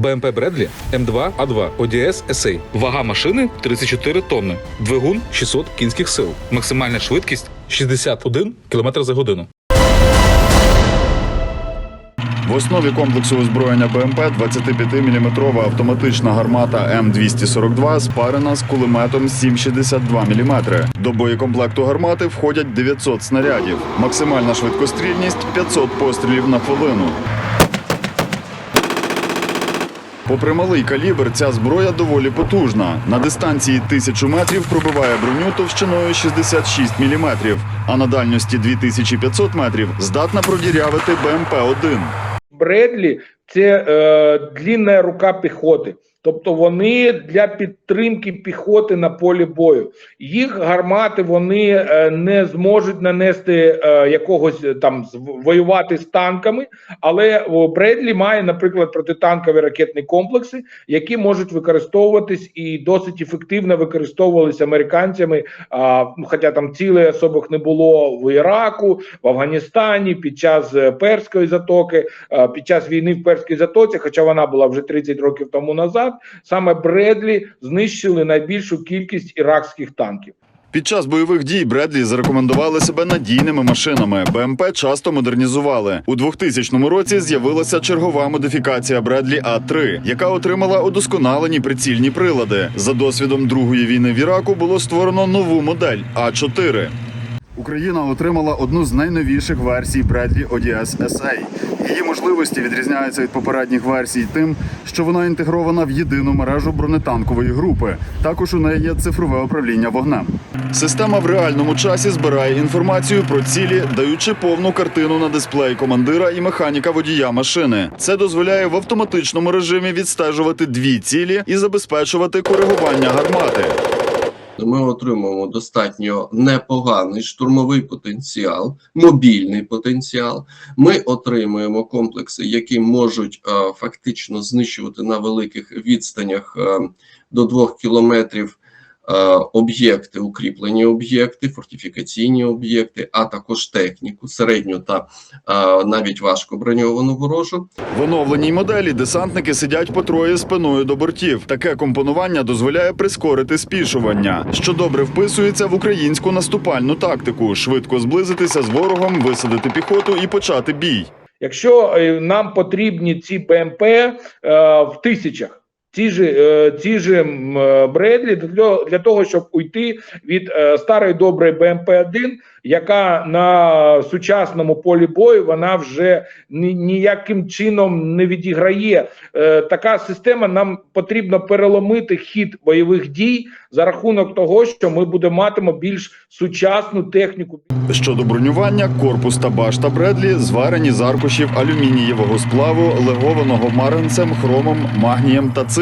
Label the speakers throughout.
Speaker 1: БМП Бредлі М2А2 ODS SA. Вага машини 34 тонни. Двигун 600 кінських сил. Максимальна швидкість 61 км за годину.
Speaker 2: В основі комплексу озброєння БМП 25-мм автоматична гармата М242 спарена з кулеметом 7,62 мм. До боєкомплекту гармати входять 900 снарядів. Максимальна швидкострільність 500 пострілів на хвилину. Попри малий калібр, ця зброя доволі потужна. На дистанції 1000 метрів пробиває броню товщиною 66 мм, а на дальності 2500 метрів здатна продірявити БМП-1.
Speaker 3: Бредлі це е, длінна рука піхоти. Тобто вони для підтримки піхоти на полі бою. Їх гармати вони е, не зможуть нанести е, якогось е, там воювати з танками, але Бредлі має, наприклад, протитанкові ракетні комплекси, які можуть використовуватись і досить ефективно використовувалися американцями. Ну, хоча там цілей особих не було в Іраку, в Афганістані під час перської затоки, під час війни в перській затоці, хоча вона була вже 30 років тому назад. Саме Бредлі знищили найбільшу кількість іракських танків.
Speaker 2: Під час бойових дій Бредлі зарекомендували себе надійними машинами. БМП часто модернізували. У 2000 році з'явилася чергова модифікація Бредлі А3, яка отримала удосконалені прицільні прилади. За досвідом Другої війни в Іраку було створено нову модель А4. Україна отримала одну з найновіших версій Bradley ODS SA. Її можливості відрізняються від попередніх версій тим, що вона інтегрована в єдину мережу бронетанкової групи. Також у неї є цифрове управління вогнем. Система в реальному часі збирає інформацію про цілі, даючи повну картину на дисплей командира і механіка водія машини. Це дозволяє в автоматичному режимі відстежувати дві цілі і забезпечувати коригування гармати.
Speaker 4: Ми отримуємо достатньо непоганий штурмовий потенціал, мобільний потенціал. Ми отримуємо комплекси, які можуть е, фактично знищувати на великих відстанях е, до 2 кілометрів об'єкти, укріплені об'єкти, фортифікаційні об'єкти, а також техніку, середню та е, навіть важко броньовану ворожу.
Speaker 2: В оновленій моделі десантники сидять по троє спиною до бортів. Таке компонування дозволяє прискорити спішування, що добре вписується в українську наступальну тактику: швидко зблизитися з ворогом, висадити піхоту і почати бій.
Speaker 3: Якщо е, нам потрібні ці БМП е, в тисячах. Ці ж е, ці ж Бредлі для, того, щоб уйти від е, старої доброї БМП 1 яка на сучасному полі бою вона вже ніяким чином не відіграє. Е, така система нам потрібно переломити хід бойових дій за рахунок того, що ми будемо матимо більш сучасну техніку.
Speaker 2: Щодо бронювання, корпус та башта Бредлі зварені з аркушів алюмінієвого сплаву, легованого маринцем, хромом, магнієм та цинком.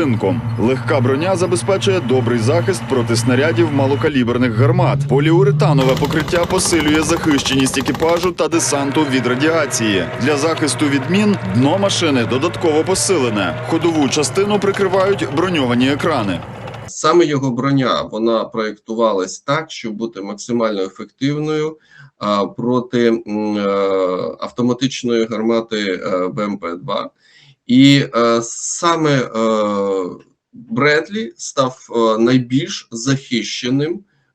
Speaker 2: Легка броня забезпечує добрий захист проти снарядів малокаліберних гармат. Поліуретанове покриття посилює захищеність екіпажу та десанту від радіації. Для захисту від мін дно машини додатково посилене. Ходову частину прикривають броньовані екрани.
Speaker 4: Саме його броня вона проєктувалась так, щоб бути максимально ефективною а, проти е, автоматичної гармати е, БМП-2. І е, саме е, Бредлі став е, найбільш захищеним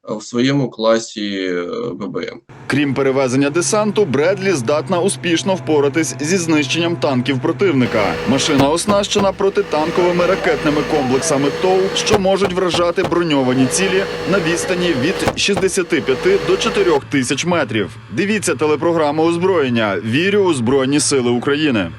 Speaker 4: е, в своєму класі е, ББМ.
Speaker 2: Крім перевезення десанту, Бредлі здатна успішно впоратись зі знищенням танків противника. Машина оснащена протитанковими ракетними комплексами ТОУ, що можуть вражати броньовані цілі на відстані від 65 до 4 тисяч метрів. Дивіться телепрограму озброєння. Вірю у Збройні Сили України.